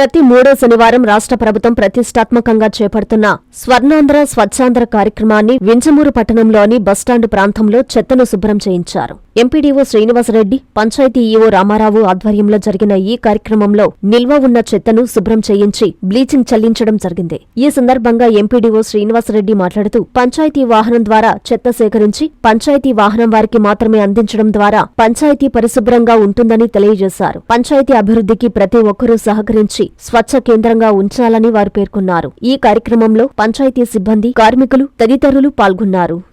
ప్రతి మూడో శనివారం రాష్ట్ర ప్రభుత్వం ప్రతిష్టాత్మకంగా చేపడుతున్న స్వర్ణాంధ్ర స్వచ్ఛాంధ్ర కార్యక్రమాన్ని వింజమూరు పట్టణంలోని బస్టాండు ప్రాంతంలో చెత్తను శుభ్రం చేయించారు. ఎంపీడీఓ శ్రీనివాసరెడ్డి పంచాయతీ ఈఓ రామారావు ఆధ్వర్యంలో జరిగిన ఈ కార్యక్రమంలో నిల్వ ఉన్న చెత్తను శుభ్రం చేయించి బ్లీచింగ్ చెల్లించడం జరిగింది. ఈ సందర్భంగా ఎంపీడీఓ శ్రీనివాసరెడ్డి మాట్లాడుతూ పంచాయతీ వాహనం ద్వారా చెత్త సేకరించి పంచాయతీ వాహనం వారికి మాత్రమే అందించడం ద్వారా పంచాయతీ పరిశుభ్రంగా ఉంటుందని తెలియజేశారు. పంచాయతీ అభివృద్ధికి ప్రతి ఒక్కరూ సహకరించి స్వచ్ఛ కేంద్రంగా ఉంచాలని వారు పేర్కొన్నారు. ఈ కార్యక్రమంలో పంచాయతీ సిబ్బంది కార్మికులు తదితరులు పాల్గొన్నారు.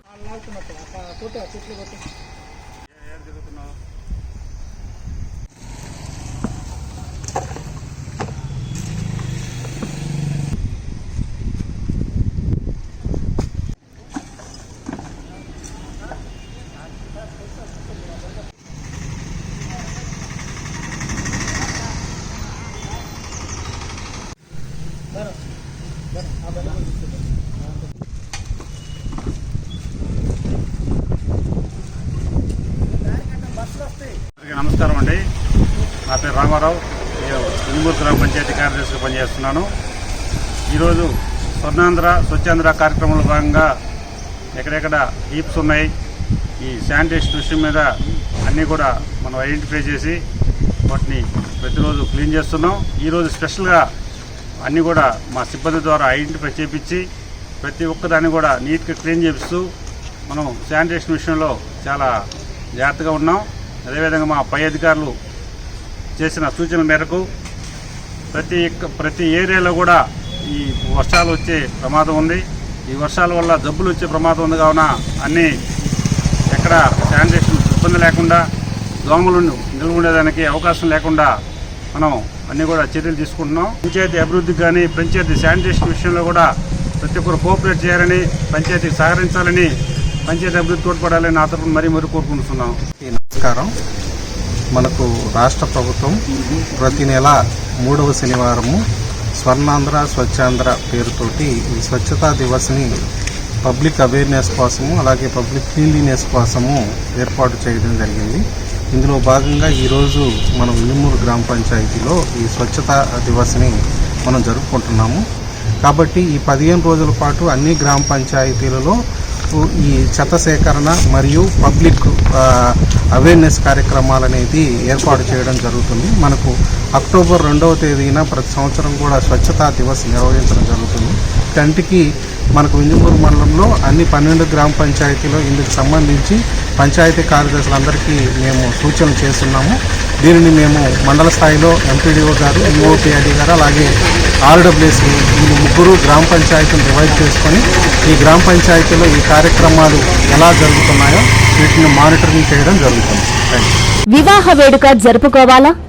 నమస్కారం అండి. నా పేరు రామారావు. నేను ఇంగూరు గ్రామ పంచాయతీ కార్యదర్శిగా పనిచేస్తున్నాను. ఈరోజు స్వర్ణాంధ్ర స్వచ్ఛాంధ్ర కార్యక్రమంలో భాగంగా ఎక్కడెక్కడ హీప్స్ ఉన్నాయి ఈ శానిటేషన్ విషయం మీద అన్నీ కూడా మనం ఐడెంటిఫై చేసి వాటిని ప్రతిరోజు క్లీన్ చేస్తున్నాం. ఈరోజు స్పెషల్గా అన్నీ కూడా మా సిబ్బంది ద్వారా ఐడెంటిఫై చేపించి ప్రతి ఒక్కదాన్ని కూడా నీట్గా క్లీన్ చేపిస్తూ మనం శానిటేషన్ విషయంలో చాలా జాగ్రత్తగా ఉన్నాం. అదేవిధంగా మా పై అధికారులు చేసిన సూచనల మేరకు ప్రతి ప్రతి ఏరియాలో కూడా ఈ వర్షాలు వచ్చే ప్రమాదం ఉంది. ఈ వర్షాల వల్ల జబ్బులు వచ్చే ప్రమాదం ఉంది కావున అన్నీ ఎక్కడ శానిటేషన్ ఇబ్బంది లేకుండా దోమలు నిలువ ఉండేదానికి అవకాశం లేకుండా మనం అన్నీ కూడా చర్యలు తీసుకుంటున్నాం. పంచాయతీ అభివృద్ధికి కానీ పంచాయతీ శానిటేషన్ విషయంలో కూడా ప్రతి ఒక్కరు కోఆపరేట్ చేయాలని పంచాయతీకి సహకరించాలని పంచాయతీ అభివృద్ధి తోడ్పడాలని నా తరఫున మరీ మరీ కోరుకుంటున్నాం. ఈ నమస్కారం. మనకు రాష్ట్ర ప్రభుత్వం ప్రతి నెల మూడవ శనివారము స్వర్ణాంధ్ర స్వచ్ఛాంధ్ర పేరుతోటి ఈ స్వచ్ఛతా దివస్ని పబ్లిక్ అవేర్నెస్ కోసము అలాగే పబ్లిక్ క్లీన్లీనెస్ కోసము ఏర్పాటు చేయడం జరిగింది. ఇందులో భాగంగా ఈరోజు మనం ఇనుమూరు గ్రామ పంచాయతీలో ఈ స్వచ్ఛతా దివస్ని మనం జరుపుకుంటున్నాము. కాబట్టి ఈ పదిహేను రోజుల పాటు అన్ని గ్రామ పంచాయతీలలో ఈ చెత్త సేకరణ మరియు పబ్లిక్ అవేర్నెస్ కార్యక్రమాలు అనేది ఏర్పాటు చేయడం జరుగుతుంది. మనకు అక్టోబర్ రెండవ తేదీన ప్రతి సంవత్సరం కూడా స్వచ్ఛతా దివస్ నిర్వహించడం జరుగుతుంది. కంటికి మనకు వింజమూరు మండలంలో అన్ని పన్నెండు గ్రామ పంచాయతీలో ఇందుకు సంబంధించి పంచాయతీ కార్యదర్శులందరికీ మేము సూచనలు చేస్తున్నాము. దీనిని మేము మండల స్థాయిలో ఎంపీడీఓ గారు ఎంఓపిఐడి గారు అలాగే ఆర్డబ్ల్యూసి ఈ ముగ్గురు గ్రామ పంచాయతీని డివైడ్ చేసుకొని ఈ గ్రామ పంచాయతీలో ఈ కార్యక్రమాలు ఎలా జరుగుతున్నాయో వీటిని మానిటరింగ్ చేయడం జరుగుతుంది. వివాహ వేడుక జరుపుకోవాలా?